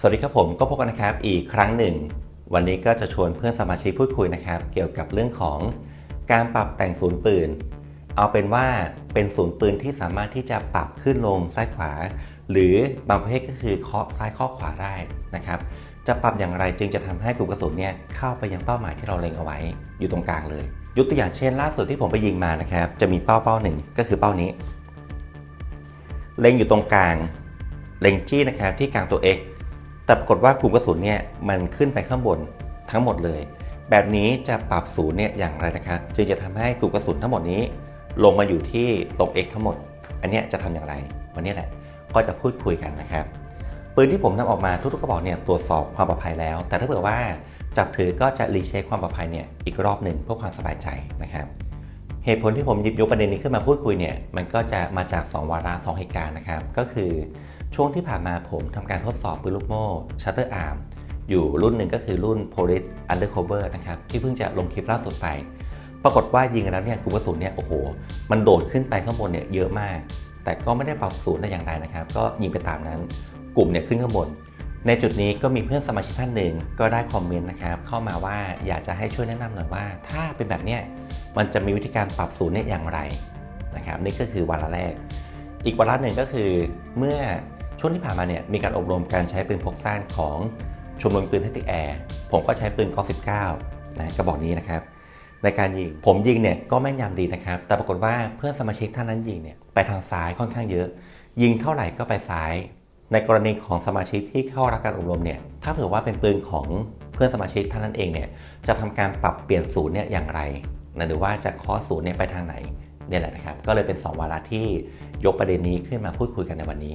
สวัสดีครับผมก็พบกันนะครับอีกครั้งหนึ่ง วันนี้ก็จะชวนเพื่อนสมาชิกพูดคุยนะครับ เกี่ยวกับเรื่องของการปรับแต่งศูนย์ปืน เอาเป็นว่าเป็นศูนย์ปืนที่สามารถที่จะปรับขึ้นลงซ้ายขวา หรือบางประเภทก็คือเคาะซ้ายเคาะขวาได้นะครับ จะปรับอย่างไรจึงจะทำให้กลุ่มกระสุนเนี่ยเข้าไปยังเป้าหมายที่เราเล็งเอาไว้อยู่ตรงกลางเลย ยกตัวอย่างเช่น ล่าสุดที่ผมไปยิงมานะครับจะมีเป้าเป้าหนึ่งก็คือเป้านี้ เล็งอยู่ตรงกลางเล็งจี้นะครับที่กลางตัว X แต่ปรากฏว่ากลุ่มกระสุนเนี่ยมันขึ้นไปข้างบนทั้งหมดเลย แบบนี้จะปรับศูนย์เนี่ยอย่างไรนะครับจึงจะทำให้กลุ่มกระสุนทั้งหมดนี้ ลงมาอยู่ที่ตรง X ทั้งหมด อันนี้จะทำอย่างไร วันนี้แหละก็จะพูดคุยกันนะครับปืนที่ผมนำออกมาทุกๆกระบอกเนี่ยตรวจสอบความปลอดภัยแล้ว แต่ถ้าเผื่อว่าจับถือก็จะรีเช็คความปลอดภัยเนี่ยอีกรอบหนึ่งเพื่อความสบายใจนะครับเหตุผลที่ผมหยิบยกประเด็นนี้ขึ้นมาพูดคุยเนี่ยมันก็จะมาจาก 2 วาระ2เหตุการณ์นะครับ ก็คือ ช่วงที่ผ่านมาผมทำการทดสอบปืนลูกโม่ Shutter Arm อยู่รุ่นหนึ่งก็คือรุ่น Polis Undercover นะครับ ที่เพิ่งจะลงคลิปล่าสุดไป ปรากฏว่ายิงแล้วเนี่ยกลุ่มกระสุนเนี่ยโอ้โห มันโดดขึ้นไปข้างบนเนี่ยเยอะมาก แต่ก็ไม่ได้ปรับศูนย์แต่อย่างใดนะครับ ก็ยิงไปตามนั้น กลุ่มเนี่ยขึ้นข้างบน ในจุดนี้ก็มีเพื่อนสมาชิกท่านหนึ่งก็ได้คอมเมนต์นะครับเข้ามาว่าอยากจะให้ช่วยแนะนำหน่อยว่า ถ้าเป็นแบบเนี้ยมันจะมีวิธีการปรับศูนย์เนี่ยอย่างไรนะครับนี่ก็คือวาระแรก อีกวาระหนึ่งก็คือเมื่อ ช่วงที่ผ่านมาเนี่ยมีการอบรมการใช้ปืนพกสั้นของชมรมปืนเทคนิคแอร์ผมก็ใช้ปืนกอ19นะกระบอกนี้นะครับ ในการยิงผมยิงเนี่ยก็แม่นยำดีนะครับ แต่ปรากฏว่าเพื่อนสมาชิกท่านนั้นยิงเนี่ยไปทางซ้ายค่อนข้างเยอะ ยิงเท่าไหร่ก็ไปซ้าย ในกรณีของสมาชิกที่เข้ารับการอบรมเนี่ยถ้าเผื่อว่าเป็นปืนของเพื่อนสมาชิกท่านนั้นเองเนี่ยจะทำการปรับเปลี่ยนศูนย์เนี่ยอย่างไรนะหรือว่าจะเคาะศูนย์เนี่ยไปทางไหนเนี่ยแหละนะครับ ก็เลยเป็น 2 วาระที่ยกประเด็นนี้ขึ้นมาพูดคุยกันในวันนี้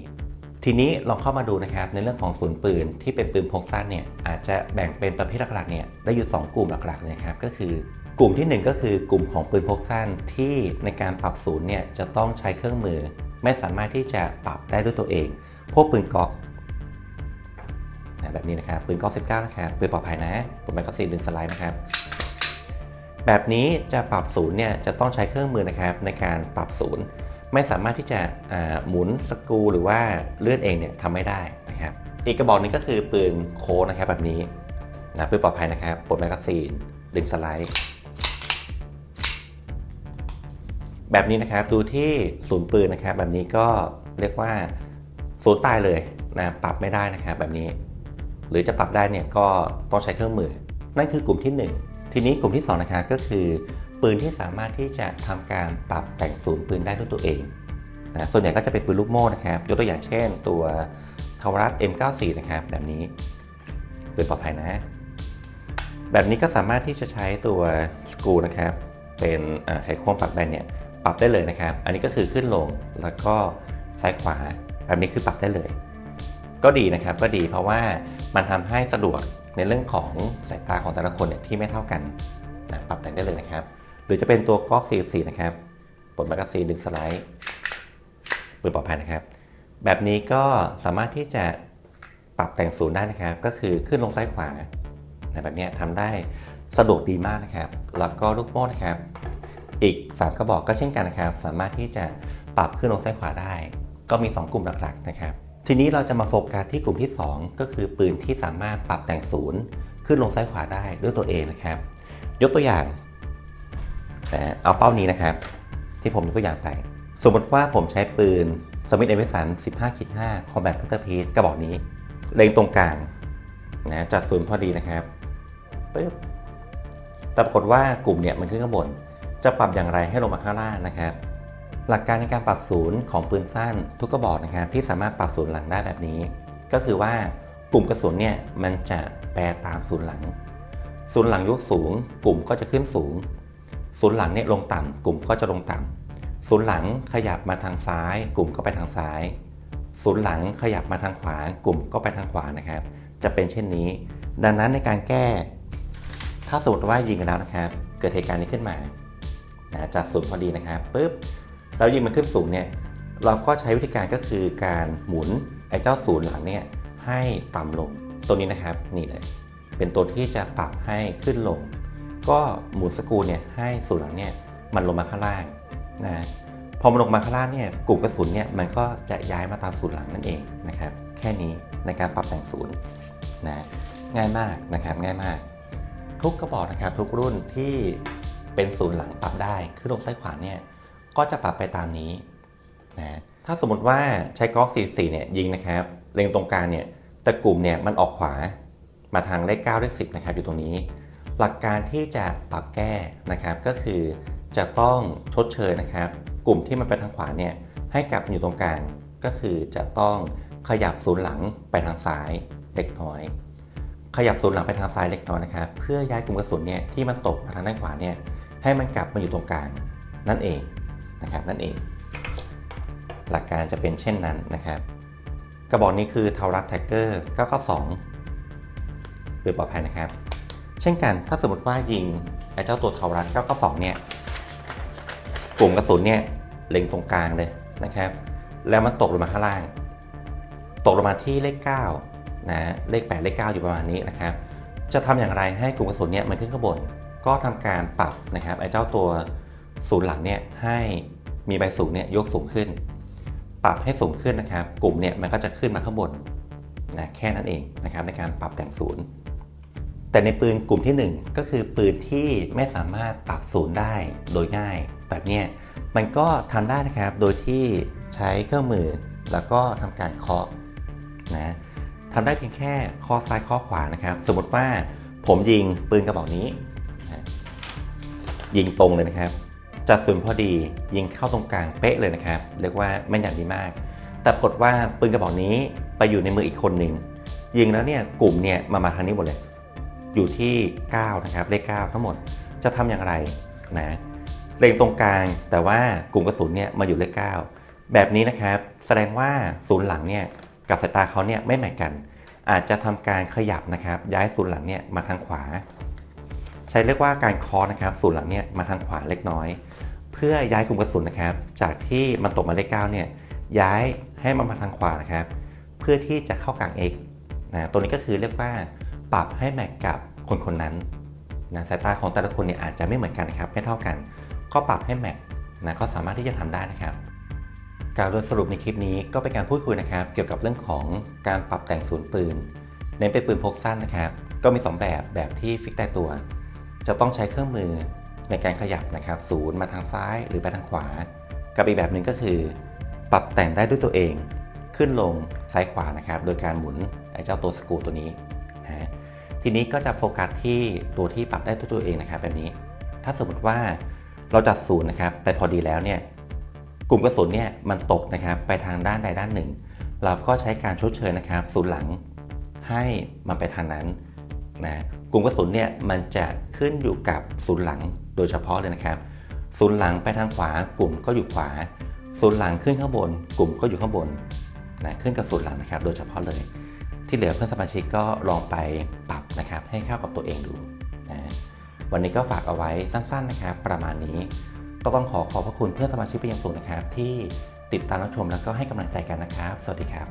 ทีนี้ลองเข้ามาดูนะครับในเรื่องของศูนย์ปืนที่เป็นปืนพกสั้นเนี่ยอาจจะแบ่งเป็นประเภทหลักๆเนี่ยได้อยู่ 2 กลุ่มหลักๆนะครับก็คือกลุ่มที่ 1 ก็คือกลุ่มของปืนพกสั้นที่ในการปรับศูนย์เนี่ยจะต้องใช้เครื่องมือ ไม่สามารถที่จะปรับได้ด้วยตัวเอง พวกปืนก๊อกนะแบบนี้นะครับปืนก๊อก19 นะครับปืนปลอดภัยนะผมแมกกาซีนดึงสไลด์นะครับแบบนี้จะปรับศูนย์เนี่ยจะต้องใช้เครื่องมือนะครับในการปรับศูนย์ ไม่สามารถที่จะหมุนสกรูหรือว่าเลื่อนเองเนี่ยทำไม่ได้นะครับอีกกระบอกนึงก็คือปืนโค้ดนะครับแบบนี้นะปืนปลอดภัยนะครับปลดแมกกาซีน ดึงสไลด์ แบบนี้นะครับดูที่ศูนย์ปืนนะครับ แบบนี้ก็เรียกว่าศูนย์ตายเลยนะปรับไม่ได้นะครับแบบนี้ หรือจะปรับได้เนี่ยก็ต้องใช้เครื่องมือ นั่นคือกลุ่มที่ 1 ทีนี้กลุ่มที่ 2 นะครับก็คือ ปืนที่สามารถที่จะทำการปรับแต่งศูนย์ปืนได้ด้วยตัวเองนะส่วนใหญ่ก็จะเป็นปืนลูกโม่นะครับ ยกตัวอย่างเช่น ตัวทาวรัส M94 นะครับแบบนี้ปืนปลอดภัยนะ แบบนี้ก็สามารถที่จะใช้ตัวสกรูนะครับ เป็นไขควงปรับแบนเนี่ยปรับได้เลยนะครับ อันนี้ก็คือขึ้นลงแล้วก็ซ้ายขวา แบบนี้คือปรับได้เลย ก็ดีนะครับก็ดีเพราะว่ามันทำให้สะดวกในเรื่องของสายตาของแต่ละคนเนี่ยที่ไม่เท่ากันนะปรับแต่งได้เลยนะครับ รือจะเป็นตัวก๊อก 44 นะครับปลดแมกกาซีนดึงสไลด์ปืนปลอดภัยนะครับ แบบนี้ก็สามารถที่จะปรับแต่งศูนย์ได้นะครับ ก็คือขึ้นลงซ้ายขวานแบบนี้ทำได้สะดวกดีมากนะครับ แล้วก็ลูกโม่นะครับ อีก 3 กระบอกก็เช่นกันนะครับ สามารถที่จะปรับขึ้นลงซ้ายขวาได้ ก็มี 2 กลุ่มหลักๆนะครับ ทีนี้เราจะมาโฟกัสที่กลุ่มที่ 2 ก็คือปืนที่สามารถปรับแต่งศูนย์ ขึ้นลงซ้ายขวาได้ด้วยตัวเองนะครับ ยกตัวอย่าง นะเอาเป้านี้นะครับ ที่ผมยกตัวอย่างไป สมมติว่าผมใช้ปืนสมิธเอเวสัน15ขีด5 Combat p u t t e r Piece กระบอกนี้ เล็งตรงกลางนะจัดศูนย์พอดีนะครับปึ๊บแต่ปรากฏว่ากลุ่มเนี่ยมันขึ้นข้างบน จะปรับอย่างไรให้ลงมาข้างล่างนะครับ หลักการในการปรับศูนย์ของปืนสั้นทุกกระบอกนะครับที่สามารถปรับศูนย์หลังได้แบบนี้ ก็คือว่ากลุ่มกระสุนเนี่ยมันจะแปรตามศูนย์หลัง ศูนย์หลังยกสูง กลุ่มก็จะขึ้นสูง ศูนย์หลังเนี่ยลงต่ำกลุ่มก็จะลงต่ำศูนย์หลังขยับมาทางซ้าย กลุ่มก็ไปทางซ้าย ศูนย์หลังขยับมาทางขวา กลุ่มก็ไปทางขวานะครับ จะเป็นเช่นนี้ ดังนั้นในการแก้ ถ้าสมมติว่ายิงกันแล้วนะครับ เกิดเหตุการณ์นี้ขึ้นมานะจากศูนย์พอดีนะครับปุ๊บเรายิงมันขึ้นสูงเนี่ยเราก็ใช้วิธีการก็คือการหมุนไอ้เจ้าศูนย์หลังเนี่ยให้ต่ำลงตัวนี้นะครับนี่เลยเป็นตัวที่จะปรับให้ขึ้นลง ก็หมุนสกูเนี่ยให้ศูนหลังเนี่ยมันลงมาข้างล่างนะพอมันลงมาข้างล่างเนี่ยกลุ่มกระสุนเนี่ยมันก็จะย้ายมาตามศูนย์หลังนั่นเองนะครับแค่นี้ในการปรับแต่งศูนย์นะง่ายมากนะครับง่ายมาก ทุกกระบอกนะครับทุกรุ่นที่เป็นศูนย์หลังปรับได้คือลงซ้ขวาเนี่ยก็จะปรับไปตามนี้นะถ้าสมมติว่าใช้ก๊อก44เนี่ยยิงนะครับเล็งตรงกลางเนี่ยแต่กลุ่มเนี่ยมันออกขวามาทางเลข9เลข10นะครับอยู่ตรงนี้ หลักการที่จะปรับแก้นะครับก็คือจะต้องชดเชยนะครับ กลุ่มที่มันไปทางขวาเนี่ยให้กลับมาอยู่ตรงกลางก็คือจะต้องขยับศูนย์หลังไปทางซ้ายเล็กน้อย ขยับศูนย์หลังไปทางซ้ายเล็กน้อยนะครับ เพื่อย้ายกลุ่มกระสุนเนี่ยที่มันตกมาทางด้านขวาเนี่ยให้มันกลับมาอยู่ตรงกลางนั่นเองนะครับนั่นเอง หลักการจะเป็นเช่นนั้นนะครับ กระบอกนี้คือเทารักแท็กเกอร์992ปืนปลอดภัยนะครับ เช่นกันถ้าสมมติว่ายิงไอ้เจ้าตัวเทารัก992เนี่ยกลุ่มกระสุนเนี่ยเล็งตรงกลางเลยนะครับ แล้วมันตกลงมาข้างล่าง ตกลงมาที่เลข9นะเลข 8 เลข 9 อยู่ประมาณนี้นะครับ จะทำอย่างไรให้กลุ่มกระสุนเนี่ยมันขึ้นข้างบน ก็ทำการปรับนะครับไอ้เจ้าตัวศูนย์หลังเนี่ยให้มีใบสูงเนี่ยยกสูงขึ้น ปรับให้สูงขึ้นนะครับ กลุ่มเนี่ยมันก็จะขึ้นมาข้างบนนะแค่นั้นเองนะครับในการปรับแต่งศูนย์ แต่ในปืนกลุ่มที่ 1 ก็คือปืนที่ไม่สามารถปรับศูนย์ได้โดยง่าย แบบนี้มันก็ทำได้นะครับ โดยที่ใช้เครื่องมือแล้วก็ทำการเคาะนะทำได้เพียงแค่ข้อซ้ายข้อขวานะครับ สมมติว่าผมยิงปืนกระบอกนี้นะยิงตรงเลยนะครับ จัดศูนย์พอดียิงเข้าตรงกลางเป๊ะเลยนะครับ เรียกว่าแม่นยำดีมาก แต่ปรากฏว่าปืนกระบอกนี้ไปอยู่ในมืออีกคนหนึ่งยิงแล้วเนี่ยกลุ่มเนี่ยมามาทางนี้หมดเลย อยู่ที่9นะครับเลข9ทั้งหมดจะทำอย่างไรนะเล็งตรงกลางแต่ว่ากลุ่มกระสุนเนี่ยมาอยู่เลข9แบบนี้นะครับ แสดงว่าศูนย์หลังเนี่ยกับสายตาเขาเนี่ยไม่เหมือนกัน อาจจะทำการขยับนะครับ ย้ายศูนย์หลังเนี่ยมาทางขวา ใช้เรียกว่าการคอนะครับศูนย์หลังเนี่ยมาทางขวาเล็กน้อย เพื่อย้ายกลุ่มกระสุนนะครับ จากที่มันตกมาเลข9เนี่ยย้ายให้มันมาทางขวานะครับ เพื่อที่จะเข้ากลาง X นะตัวนี้ก็คือเรียกว่า ปรับให้แมทกับคนคนนั้นนะสายตาของแต่ละคนเนี่ยอาจจะไม่เหมือนกันนะครับไม่เท่ากัน ก็ปรับให้แมทนะก็สามารถที่จะทำได้นะครับ การโดยสรุปในคลิปนี้ก็เป็นการพูดคุยนะครับ เกี่ยวกับเรื่องของการปรับแต่งศูนย์ปืนเน้นเป็นปืนพกสั้นนะครับ ก็มี 2 แบบแบบที่ฟิกแต่ตัว จะต้องใช้เครื่องมือในการขยับนะครับศูนย์มาทางซ้ายหรือไปทางขวา กับอีกแบบหนึ่งก็คือ ปรับแต่งได้ด้วยตัวเอง ขึ้นลงซ้ายขวานะครับ โดยการหมุนไอ้เจ้าตัวสกูตัวนี้ ทีนี้ก็จะโฟกัสที่ตัวที่ปรับได้ด้วตัวเองนะครับแบบนี้ ถ้าสมมติว่าเราจัดศูนย์นะครับไปพอดีแล้วเนี่ยกลุ่มกระสุนเนี่ยมันตกนะครับไปทางด้านใดด้านหนึ่ง เราก็ใช้การชดเชยนะครับศูนย์หลังให้มันไปทางนั้นนะกลุ่มกระสุนเนี่ยมันจะขึ้นอยู่กับศูนย์หลังโดยเฉพาะเลยนะครับศูนย์หลังไปทางขวากลุ่มก็อยู่ขวาศูนย์หลังขึ้นข้างบน กลุ่มก็อยู่ข้างบนนะขึ้นกับศูนย์หลังนะครับ โดยเฉพาะเลย ที่เหลือเพื่อนสมาชิกก็ลองไปปรับนะครับให้เข้ากับตัวเองดูนะวันนี้ก็ฝากเอาไว้สั้นๆนะครับ ประมาณนี้ก็ต้องขอขอบพระคุณเพื่อนสมาชิกเป็นอย่างสูงนะครับ ที่ติดตามรับชมแล้วก็ให้กำลังใจกันนะครับ สวัสดีครับ